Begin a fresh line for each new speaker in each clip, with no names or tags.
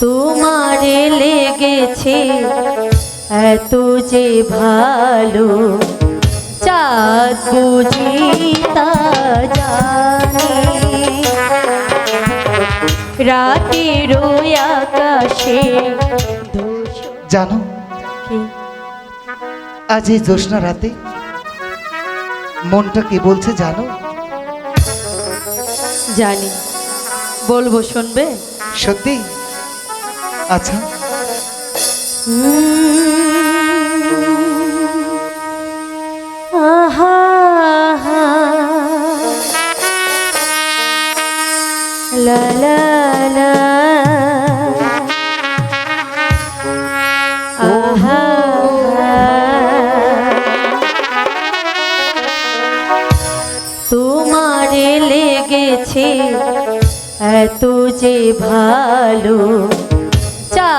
তোমারে লেগেছে এত যে ভালো চাঁদ বুঝি তা জানে রাতের আকাশে
জানো আজ এই জ্যোৎস্না রাতে মনটা কি বলছে জানো?
জানি। বলব শুনবে?
সত্যি? আচ্ছা।
আহা তোমারে লেগেছে এত যে ভালো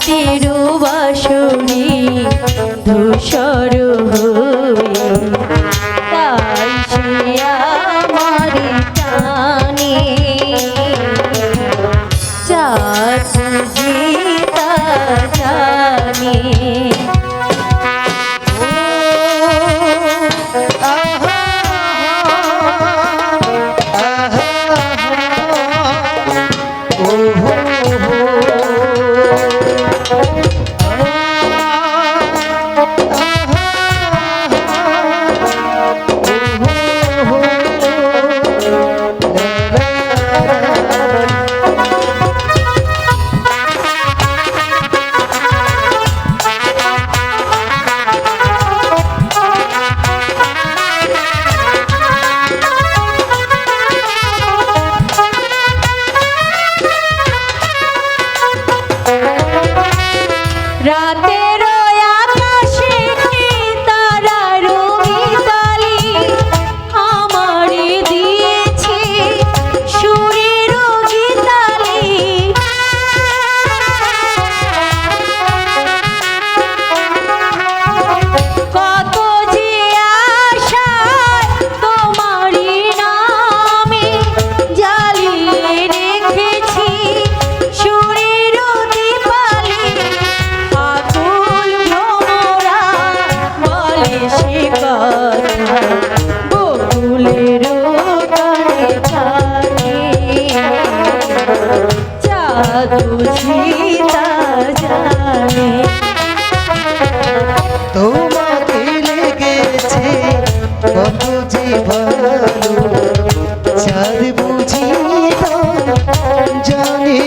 রাতের বাসরে ধূসর হয়ে বুঝি তা জানে
তোমাকে লেগেছে কত যে ভালো চাঁদ বুঝি তো জানে।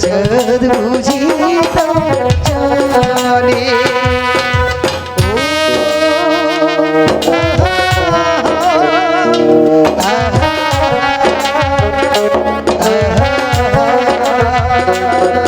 চাঁদ বুঝি তো জানে। Thank
you.